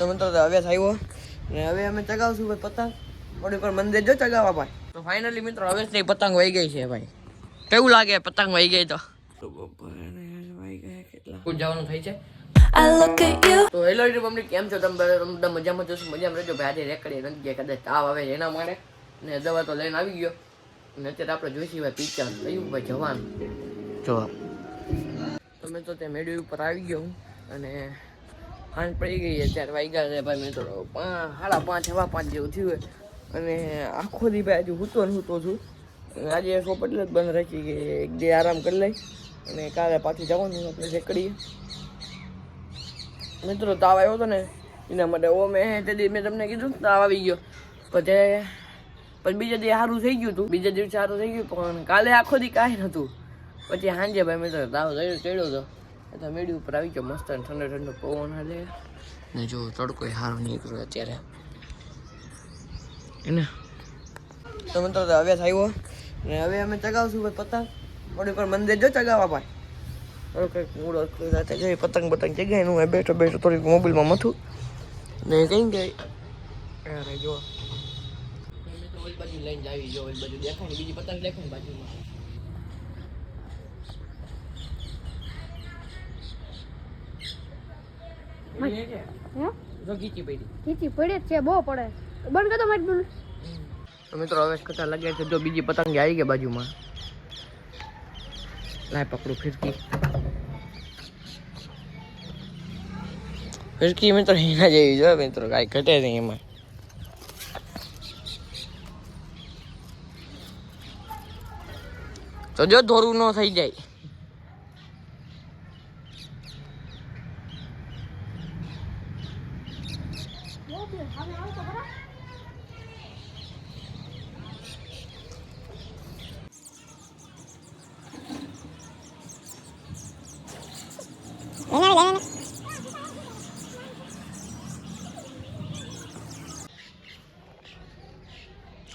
તો મિત્રો તો હવે આવ્યો ને હવે અમે ચગાવશું ભાઈ પતંગ. થોડી પર મંદિર જો ચગાવવા ભાઈ. તો ફાઇનલી મિત્રો હવે નહીં પતંગ વહી ગઈ છે ભાઈ. કેવું લાગે પતંગ વહી ગઈ તો? જવાનું થઈ છે. તો હેલો યુટ્યુબ અમને કેમ છો તમે બધા? મજામાં છો મજામાં રહેજો ભાઈ. આજે રેકડી નથી ગયા કદાચ તાવ આવે એના માટે. ને દવા તો લઈને આવી ગયો. ને અત્યારે આપણે જોઈશું ભાઈ પિક્ચર કયું ભાઈ જવાનું? જો. તમે તો તે મેળવી ઉપર આવી ગયો હું. અને હાંજ પડી ગઈ અત્યારે ત્યારે વાગ્યા છે ભાઈ મિત્રો સાડા પાંચ હવા પાંચ જેવું થયું અને આખો દી ભાઈ હજુ હૂતો ને હૂતો છું. આજે આજે સોપટ જ બંધ રાખી કે એક દે આરામ કરી લઈ. અને કાલે પાછું જવાનું આપણે રેકડીએ મિત્રો, તાવ આવ્યો હતો ને, એના માટે ઓ મેં તે મેં તમને કીધું તાવ આવી ગયો. પછી પણ બીજા દિવસે સારું થઈ ગયું હતું. બીજા દિવસે સારું થઈ ગયું, પણ કાલે આખો દી કાંઈ નહોતું. પછી સાંજે ભાઈ મેં તાવ થયો ચડ્યો હતો એટલે મેળી ઉપર આવી ગયો મસ્ત ઠંડો ઠંડો પવન હાલે. ને જો તડકો હારો નીકળ્યો અત્યારે. એને. તો મિત્રો હવે થયો ને હવે અમે ચગાવશું ભાઈ પતંગ. મોડી પર મંદિર જો ચગાવવા ભાઈ. કંઈક મૂળ સાથે જઈ પતંગ પતંગ ચગાવીને હું બેઠો બેઠો થોડીક મોબાઈલમાં મથું. ને કઈ ગઈ અરે જો. લઈને જ આવી જો બીજી પતંગ દેખાય બાજુમાં એ કે? હે જો ખીચી પડે. જ છે બહુ પડે. બંધ કરતો મારી બોલ મિત્રો હવે કથા લાગ્યા છે જો બીજી પતંગ આવી ગઈ બાજુમાં. લાય પકડું ફિરકી. ફિરકી મિત્રો એના જેવી જો મિત્રો કાંઈ ઘટે નહીં એમાં. તો જો ધોરું ન થઈ જાય.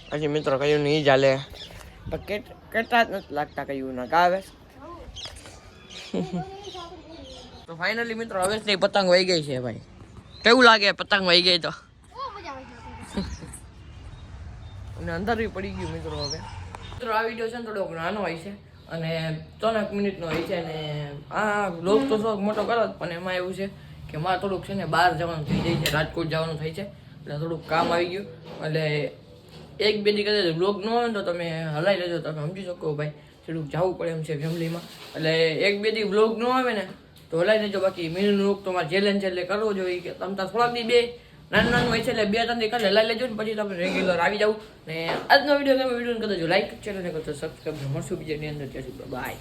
પછી મિત્રો કયું નહીં ચાલે. કેટલા જ નથી લાગતા કયું ના કાવે તો ફાઇનલી મિત્રો હવે પતંગ વહી ગઈ છે ભાઈ. કેવું લાગે પતંગ વહી ગઈ તો? અને અંદર બી પડી ગયું મિત્રો હવે. મિત્રો આ વીડિયો છે ને થોડોક નાનો હોય છે અને ત્રણેક મિનિટનો હોય છે અને આ લોક તો થોડોક મોટો કરો પણ એમાં એવું છે કે મારે થોડુંક છે ને બહાર જવાનું થઈ જાય છે રાજકોટ જવાનું થઈ છે. એટલે થોડુંક કામ આવી ગયું. એટલે એક બે દી કદાચ બ્લોગ ન હોય તો તમે હલાવી લેજો તમે સમજી શકો ભાઈ થોડુંક જવું પડે એમ છે ફેમિલીમાં એટલે એક બે દી બ્લોગ ન આવે ને તો હલાવી દેજો. બાકી મીનું રોગ તમારે જે લેન છે એટલે કરવો જોઈએ કે તમે ત્યાં થોડાક દી બે, નાનું નાનું હોય છે એટલે બે ત્રણ દી લઈ લેજો ને પછી તમે રેગ્યુલર આવી જાવ ને આજનો વીડિયો તમે વીડિયો કદાચ લાઈક ચેનલ કરતો સબસ્ક્રાઈબ મળશું બીજાની અંદર. ત્યાં સુધી બાય